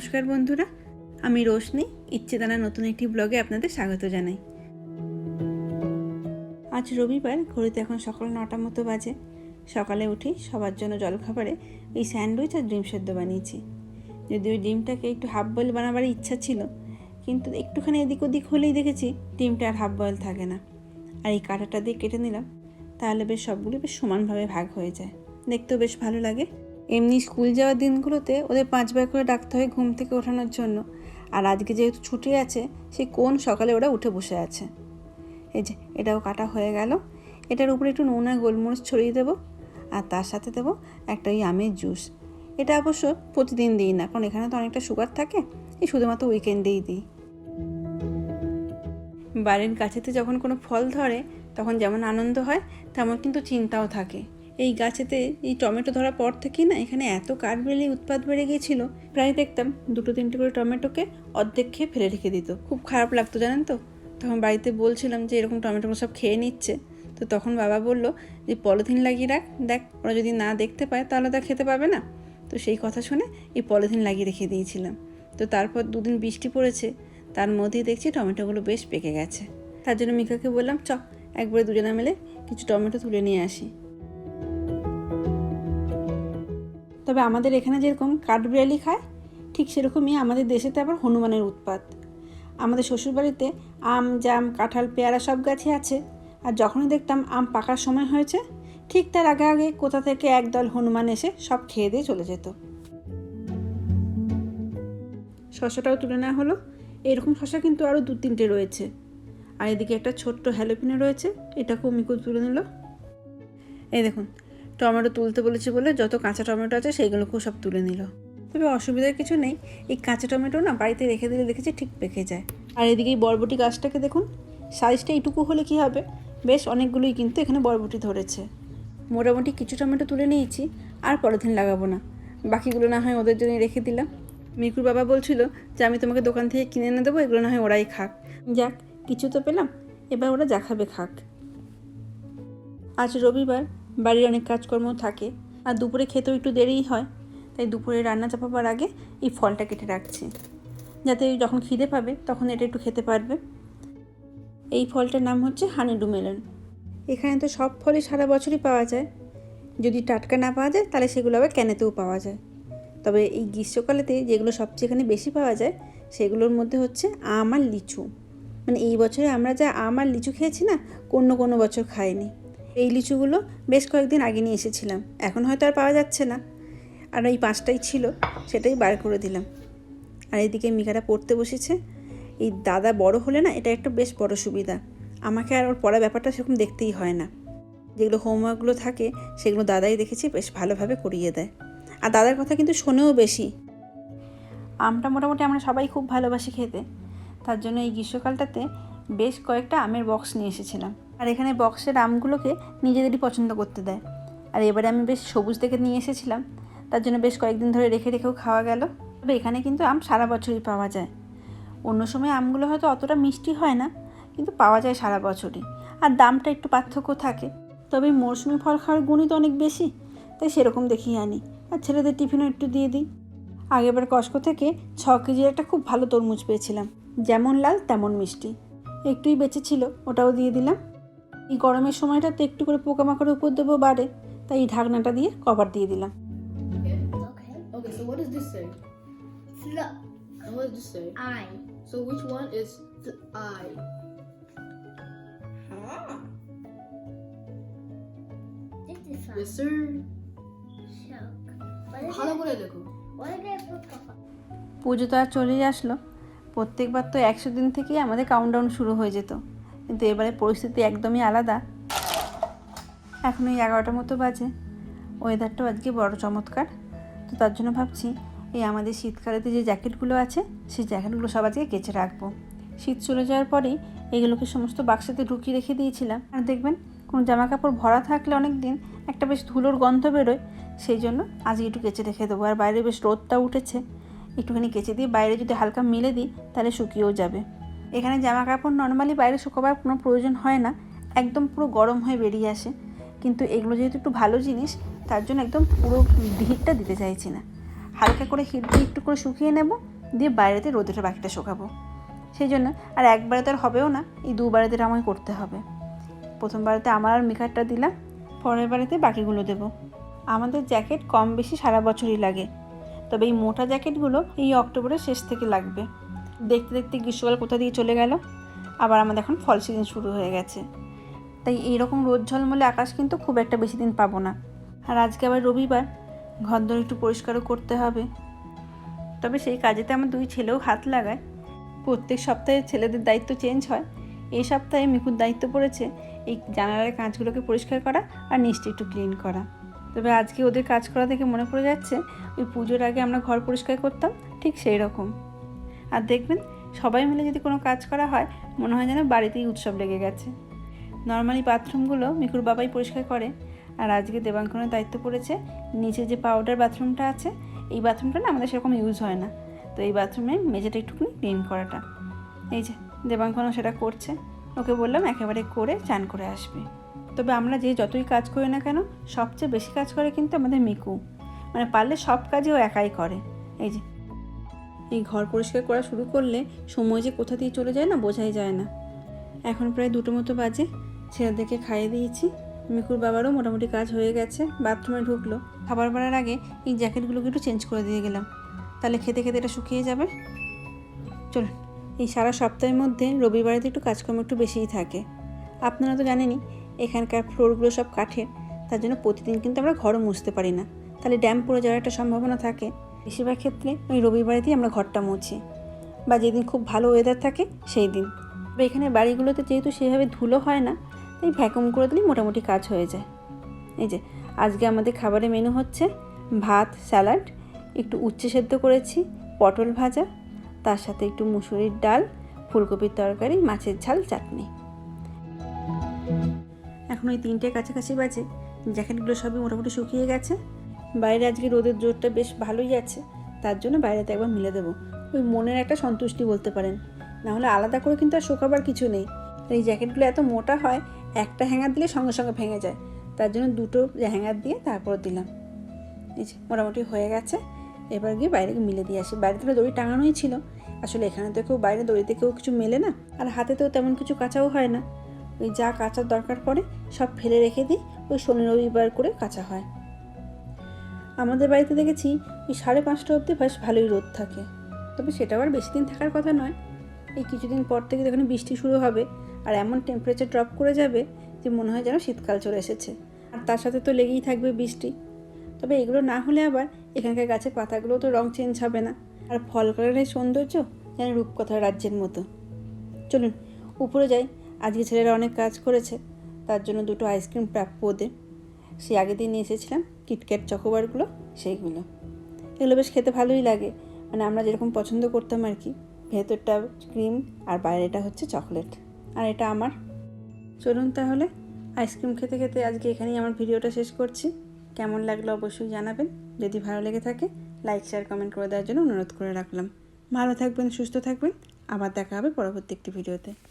নমস্কার বন্ধুরা, আমি রোশনি ইচ্ছেদানা নতুন একটি ব্লগে আপনাদের স্বাগত জানাই। আজ রবিবার, ঘড়িতে এখন সকাল নটা মতো বাজে। সকালে উঠি, সবার জন্য জলখাবারে এই স্যান্ডউইচ আর ডিম সেদ্ধ বানিয়েছি। যদি ওই ডিমটাকে একটু হাফ বয়েল বানাবার ইচ্ছা ছিল, কিন্তু একটুখানি এদিক ওদিক হলেই দেখেছি ডিমটা আর হাফ বয়েল থাকে না। আর এই কাঁটাটা দিয়ে কেটে নিলাম, তাহলে বেশ সবগুলো বেশ সমানভাবে ভাগ হয়ে যায়। দেখতেও বেশ ভালো লাগে। এমনি স্কুল যাওয়ার দিনগুলোতে ওদের পাঁচবার করে ডাকতে হয় ঘুম থেকে ওঠানোর জন্য। আর আজকে যেহেতু ছুটি আছে সেই কোন সকালে ওরা উঠে বসে আছে? এই যে, এটাও কাটা হয়ে গেল। এটার উপরে একটু নুন গোলমরিচ ছড়িয়ে দেবো। আর তার সাথে দেবো একটা ওই আমের জুস। এটা অবশ্য প্রতিদিন দিই না, কারণ এখানে তো অনেকটা সুগার থাকে। এই শুধুমাত্র উইকেন্ডেই দিই। বাড়ির গাছেতে যখন কোনো ফল ধরে, তখন যেমন আনন্দ হয়, তেমন কিন্তু চিন্তাও থাকে। এই গাছেতে এই টমেটো ধরার পর থেকেই না এখানে এত কাঠবেলি উৎপাদ বেড়ে গিয়েছিল। প্রায় দেখতাম দুটো তিনটে করে টমেটোকে অর্ধেক খেয়ে ফেলে রেখে দিত। খুব খারাপ লাগতো, জানেন তো? তখন বাড়িতে বলছিলাম যে এরকম টমেটোগুলো সব খেয়ে নিচ্ছে। তো তখন বাবা বলল যে, পলিথিন লাগিয়ে রাখ, দেখ, ওরা যদি না দেখতে পায় তাহলে তা খেতে পাবে না। তো সেই কথা শুনে এই পলিথিন লাগিয়ে রেখে দিয়েছিলাম। তো তারপর দুদিন বৃষ্টি পড়েছে, তার মধ্যেই দেখছি টমেটোগুলো বেশ পেকে গেছে। তার জন্য মিকাকে বললাম চ একবারে দুজনে মিলে কিছু টমেটো তুলে নিয়ে আসি। তবে আমাদের এখানে যেরকম কাঠবিড়ালি খায়, ঠিক সেরকমই আমাদের দেশেতে আবার হনুমানের উৎপাত। আমাদের শ্বশুরবাড়িতে আম, জাম, কাঁঠাল, পেয়ারা সব গাছই আছে। আর যখনই দেখতাম আম পাকার সময় হয়েছে, ঠিক তার আগে আগে কোথা থেকে একদল হনুমান এসে সব খেয়ে দিয়ে চলে যেত। শশাটাও তুলে নেওয়া হলো। এরকম শশা কিন্তু আরও দু তিনটে রয়েছে। আর এদিকে একটা ছোট্ট হ্যালোপিনো রয়েছে, এটাকেও মিকু তুলে নিল। এই দেখুন টমেটো তুলতে বলেছে বলে যত কাঁচা টমেটো আছে সেইগুলোকেও সব তুলে নিল। তবে অসুবিধার কিছু নেই। এই কাঁচা টমেটো না বাড়িতে রেখে দিলে দেখেছি ঠিক পেকে যায়। আর এদিকে এই বরবটি গাছটাকে দেখুন, সাইজটা এইটুকু হলে কি হবে? বেশ অনেকগুলোই কিন্তু এখানে বরবটি ধরেছে। মোটামুটি কিছু টমেটো তুলে নিয়েছি, আর পলিথিন লাগাবো না। বাকিগুলো না হয় ওদের জন্য রেখে দিলাম। মিকুর বাবা বলছিল যে আমি তোমাকে দোকান থেকে কিনে এনে দেবো, এগুলো না হয় ওরাই খাক। যাক, কিছু তো পেলাম, এবার ওরা যা খাবে খাক। আজ রবিবার বাড়ির অনেক কাজকর্ম থাকে। আর দুপুরে খেতেও একটু দেরিই হয়। তাই দুপুরে রান্না চাপাবার আগে এই ফলটা কেটে রাখছি। যাতে যখন খিদে পাবে, তখন এটা একটু খেতে পারবে। এই ফলটার নাম হচ্ছে হানিডু মেলন। এখানে তো সব ফলই সারা বছরই পাওয়া যায়। যদি টাটকা না পাওয়া যায়, তাহলে সেগুলো আবার ক্যানেতেও পাওয়া যায়। তবে এই গ্রীষ্মকালেতে যেগুলো সবচেয়ে এখানে বেশি পাওয়া যায়, সেগুলোর মধ্যে হচ্ছে আম আর লিচু। মানে এই বছরে আমরা যা আম আর লিচু খেয়েছি না, কোনো কোনো বছর খাইনি। এই লিচুগুলো বেশ কয়েকদিন আগে নিয়ে এসেছিলাম। এখন হয়তো আর পাওয়া যাচ্ছে না। আর ওই পাঁচটাই ছিল, সেটাই বার করে দিলাম। আর এদিকে মিকাটা পড়তে বসেছে। এই দাদা বড় হলে না, এটা একটা বেশ বড় সুবিধা। আমাকে আর ওর পড়া ব্যাপারটা সেরকম দেখতেই হয় না। যেগুলো হোমওয়ার্কগুলো থাকে, সেগুলো দাদাই দেখেছি, বেশ ভালোভাবে করিয়ে দেয়। আর দাদার কথা কিন্তু শোনেও বেশি। আমটা মোটামুটি আমরা সবাই খুব ভালোবাসি খেতে। তার জন্য এই গ্রীষ্মকালটাতে বেশ কয়েকটা আমের বক্স নিয়ে এসেছিলাম। আর এখানে বক্সের আমগুলোকে নিজেদেরই পছন্দ করতে দেয়। আর এবারে আমি বেশ সবুজ দেখে নিয়ে এসেছিলাম, তার জন্য বেশ কয়েকদিন ধরে রেখে রেখেও খাওয়া গেল। তবে এখানে কিন্তু আম সারা বছরই পাওয়া যায়। অন্য সময় আমগুলো হয়তো অতটা মিষ্টি হয় না, কিন্তু পাওয়া যায় সারা বছরই। আর দামটা একটু পার্থক্য থাকে। তবে মরশুমি ফল খাওয়ার গুণই তো অনেক বেশি, তাই সেরকম দেখেই আনি। আর ছেলেদের টিফিনও একটু দিয়ে দিই। আগেবার কস্কো থেকে ছ কেজির একটা খুব ভালো তরমুজ পেয়েছিলাম। যেমন লাল, তেমন মিষ্টি। একটুই বেঁচে ছিল ওটাও দিয়ে দিলাম। এই গরমের সময়টা তো একটু করে পোকামাকড়ের উপদ্রবও বাড়ে তাই এই ঢাকনাটা দিয়ে কভার দিয়ে দিলাম। পুজো তো আর চলেই আসলো। প্রত্যেকবার তো একশো দিন থেকেই আমাদের কাউন্টডাউন শুরু হয়ে যেত। কিন্তু এবারে পরিস্থিতি একদমই আলাদা। এখন ওই এগারোটার মতো বাজে। ওয়েদারটাও আজকে বড় চমৎকার। তো তার জন্য ভাবছি, এই আমাদের শীতকালেতে যে জ্যাকেটগুলো আছে, সেই জ্যাকেটগুলো সব আজকে কেচে রাখব। শীত চলে যাওয়ার পরেই এগুলোকে সমস্ত বাক্সাতে ঢুকিয়ে রেখে দিয়েছিলাম। আর দেখবেন, কোনো জামা কাপড় ভরা থাকলে অনেক দিন একটা বেশ ধুলোর গন্ধ বেরোয়, সেই জন্য আজকে একটু কেচে রেখে দেবো। আর বাইরে বেশ রোদটা উঠেছে। একটুখানি কেচে দিয়ে বাইরে যদি হালকা মেলে দিই, তাহলে শুকিয়েও যাবে। এখানে জামা কাপড় নর্মালি বাইরে শুকোবার কোনো প্রয়োজন হয় না, একদম পুরো গরম হয়ে বেরিয়ে আসে। কিন্তু এগুলো যেহেতু একটু ভালো জিনিস, তার জন্য একদম পুরো হিটটা দিতে চাইছি না। হালকা করে হিট দিয়ে একটু করে শুকিয়ে নেব, দিয়ে বাইরেতে রোদেটা বাকিটা শুকাবো। সেই জন্য আর একবারে তো আর হবেও না, এই দুবারেতে আমায় করতে হবে। প্রথমবারেতে আমার আর মেকারটা দিলাম, পরের বারেতে বাকিগুলো দেবো। আমাদের জ্যাকেট কম বেশি সারা বছরই লাগে, তবে এই মোটা জ্যাকেটগুলো এই অক্টোবরের শেষ থেকে লাগবে। দেখতে দেখতে গ্রীষ্মকাল কোথা দিয়ে চলে গেল? আবার আমাদের এখন ফল সিজন শুরু হয়ে গেছে। তাই এইরকম রোদ ঝলমলে আকাশ কিন্তু খুব একটা বেশি দিন পাবো না। আর আজকে আবার রবিবার, ঘরদোর একটু পরিষ্কারও করতে হবে। তবে সেই কাজেতে আমার দুই ছেলেও হাত লাগায়। প্রত্যেক সপ্তাহে ছেলেদের দায়িত্ব চেঞ্জ হয়। এই সপ্তাহে মিকুর দায়িত্ব পড়েছে এই জানালার কাঁচগুলোকে পরিষ্কার করা আর নিচটা একটু ক্লিন করা। তবে আজকে ওদের কাজ করা দেখে মনে পড়ে যাচ্ছে, ওই পুজোর আগে আমরা ঘর পরিষ্কার করতাম, ঠিক সেই রকম। আর দেখবেন সবাই মিলে যদি কোনো কাজ করা হয়, মনে হয় যেন বাড়িতেই উৎসব লেগে গেছে। নর্মালি বাথরুমগুলো মিকুর বাবাই পরিষ্কার করে, আর আজকে দেবাঙ্কনের দায়িত্ব পড়েছে নিচে যে পাউডার বাথরুমটা আছে, এই বাথরুমটা না আমাদের সেরকম ইউজ হয় না। তো এই বাথরুমে মেঝেটা একটুখানি ক্লিন করাটা। এই যে, দেবাঙ্কনও সেটা করছে। ওকে বললাম একেবারে করে চান করে আসবে। তবে আমরা যে যতই কাজ করি না কেন, সবচেয়ে বেশি কাজ করে কিন্তু আমাদের মিকু। মানে পারলে সব কাজই ও একাই করে। এই যে এই ঘর পরিষ্কার করা শুরু করলে সময় যে কোথা দিয়ে চলে যায় না বোঝাই যায় না। এখন প্রায় দুটো মতো বাজে। ছেলেদেরকে খাইয়ে দিয়েছি। মিকুর বাবারও মোটামুটি কাজ হয়ে গেছে, বাথরুমে ঢুকলো। খাবার বাড়ার আগে এই জ্যাকেটগুলোকে একটু চেঞ্জ করে দিয়ে গেলাম। তাহলে খেতে খেতে এটা শুকিয়ে যাবে। চলুন, এই সারা সপ্তাহের মধ্যে রবিবারেতে একটু কাজকর্ম একটু বেশিই থাকে। আপনারা তো জানেনই, এখানকার ফ্লোরগুলো সব কাঠের। তার জন্য প্রতিদিন কিন্তু আমরা ঘরও মুছতে পারি না। তাহলে ড্যাম পড়ে যাওয়ার একটা সম্ভাবনা থাকে। বেশিরভাগ ক্ষেত্রে ওই রবিবারেতেই আমরা ঘরটা মুছি বা যেদিন খুব ভালো ওয়েদার থাকে সেই দিন। তবে এখানে বাড়িগুলোতে যেহেতু সেভাবে ধুলো হয় না, তাই ভ্যাকুম করে দিলেই মোটামুটি কাজ হয়ে যায়। এই যে, আজকে আমাদের খাবারের মেনু হচ্ছে ভাত স্যালাড একটু উচ্ছে সেদ্ধ করেছি, পটল ভাজা, তার সাথে একটু মুসুরির ডাল, ফুলকপির তরকারি, মাছের ঝাল, চাটনি। এখন ওই তিনটে কাছাকাছি বাজে, জ্যাকেটগুলো সবই মোটামুটি শুকিয়ে গেছে। বাইরে আজকে রোদের জোরটা বেশ ভালোই আছে, তার জন্য বাইরেতে একবার মিলে দেবো। ওই মনের একটা সন্তুষ্টি বলতে পারেন। না হলে আলাদা করে কিন্তু আর শোকাবার কিছু নেই। এই জ্যাকেটগুলো এত মোটা হয়, একটা হ্যাঙ্গার দিলে সঙ্গে সঙ্গে ভেঙে যায়। তার জন্য দুটো হ্যাঙ্গার দিয়ে তারপর দিলাম। এই যে, মোটামুটি হয়ে গেছে। এবার গিয়ে বাইরে মিলে দিয়ে আসি। বাইরে থেকে দড়ি টাঙানোই ছিল। আসলে এখানে তো কেউ বাইরে, দড়িতে কেউ কিছু মেলে না। আর হাতে তো তেমন কিছু কাঁচাও হয় না। ওই যা কাচার দরকার পড়ে, সব ফেলে রেখে দিই। ওই শনি রবিবার করে কাচা হয়। আমাদের বাড়িতে দেখেছি ওই সাড়ে পাঁচটা অবধি বেশ ভালোই রোদ থাকে। তবে সেটা আর বেশি দিন থাকার কথা নয়। এই কিছুদিন পর থেকে যখন বৃষ্টি শুরু হবে আর এমন টেম্পারেচার ড্রপ করে যাবে যে মনে হয় যেন শীতকাল চলে এসেছে। আর তার সাথে তো লেগেই থাকবে বৃষ্টি। তবে এগুলো না হলে আবার এখানকার গাছের পাতাগুলো তো রং চেঞ্জ হবে না। আর ফল কালারের সৌন্দর্য যেন রূপকথার রাজ্যের মতো। চলুন, উপরে যাই। আজকে ছেলেরা অনেক কাজ করেছে। তার জন্য দুটো আইসক্রিম প্রাপ্য ওদের। সেই আগের দিন নিয়ে এসেছিলাম কিটক্যাট চকোবারগুলো সেইগুলো। এগুলো বেশ খেতে ভালোই লাগে। মানে আমরা যেরকম পছন্দ করতাম আর কি, ভেতরটা ক্রিম আর বাইরেটা হচ্ছে চকলেট। আর এটা আমার। চলুন তাহলে, আইসক্রিম খেতে খেতে আজকে এখানেই আমার ভিডিওটা শেষ করছি। কেমন লাগল অবশ্যই জানাবেন। যদি ভালো লেগে থাকে, লাইক শেয়ার কমেন্ট করে দেওয়ার জন্য অনুরোধ করে রাখলাম। ভালো থাকবেন, সুস্থ থাকবেন। আবার দেখা হবে পরবর্তী একটি ভিডিওতে।